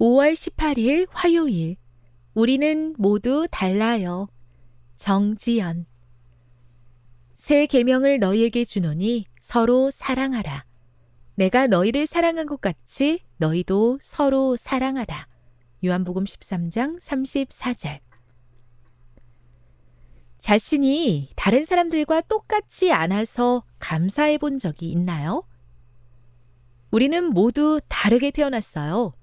5월 18일 화요일. 우리는 모두 달라요. 정지연. 새 계명을 너희에게 주노니 서로 사랑하라. 내가 너희를 사랑한 것 같이 너희도 서로 사랑하라. 요한복음 13장 34절. 자신이 다른 사람들과 똑같지 않아서 감사해 본 적이 있나요? 우리는 모두 다르게 태어났어요.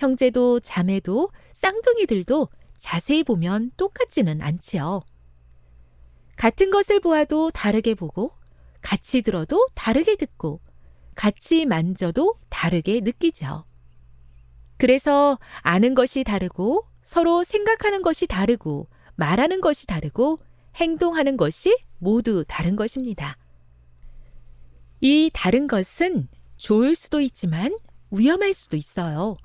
형제도 자매도 쌍둥이들도 자세히 보면 똑같지는 않지요. 같은 것을 보아도 다르게 보고, 같이 들어도 다르게 듣고, 같이 만져도 다르게 느끼죠. 그래서 아는 것이 다르고, 서로 생각하는 것이 다르고, 말하는 것이 다르고, 행동하는 것이 모두 다른 것입니다. 이 다른 것은 좋을 수도 있지만 위험할 수도 있어요.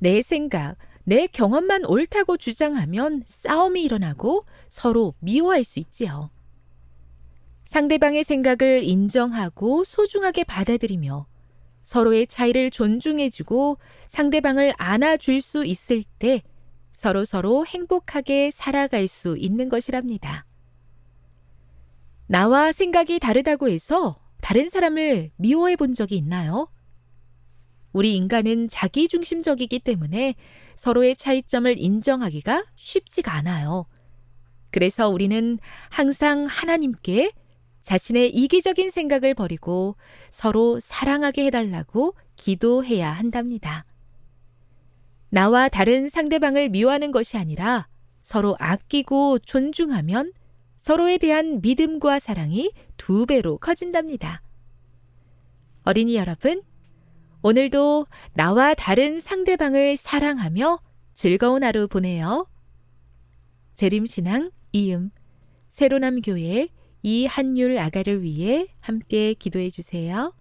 내 생각, 내 경험만 옳다고 주장하면 싸움이 일어나고 서로 미워할 수 있지요. 상대방의 생각을 인정하고 소중하게 받아들이며 서로의 차이를 존중해주고 상대방을 안아줄 수 있을 때 서로 서로 행복하게 살아갈 수 있는 것이랍니다. 나와 생각이 다르다고 해서 다른 사람을 미워해 본 적이 있나요? 우리 인간은 자기 중심적이기 때문에 서로의 차이점을 인정하기가 쉽지가 않아요. 그래서 우리는 항상 하나님께 자신의 이기적인 생각을 버리고 서로 사랑하게 해달라고 기도해야 한답니다. 나와 다른 상대방을 미워하는 것이 아니라 서로 아끼고 존중하면 서로에 대한 믿음과 사랑이 두 배로 커진답니다. 어린이 여러분, 오늘도 나와 다른 상대방을 사랑하며 즐거운 하루 보내요. 재림신앙 이음 새로남 교회 이한율 아가를 위해 함께 기도해 주세요.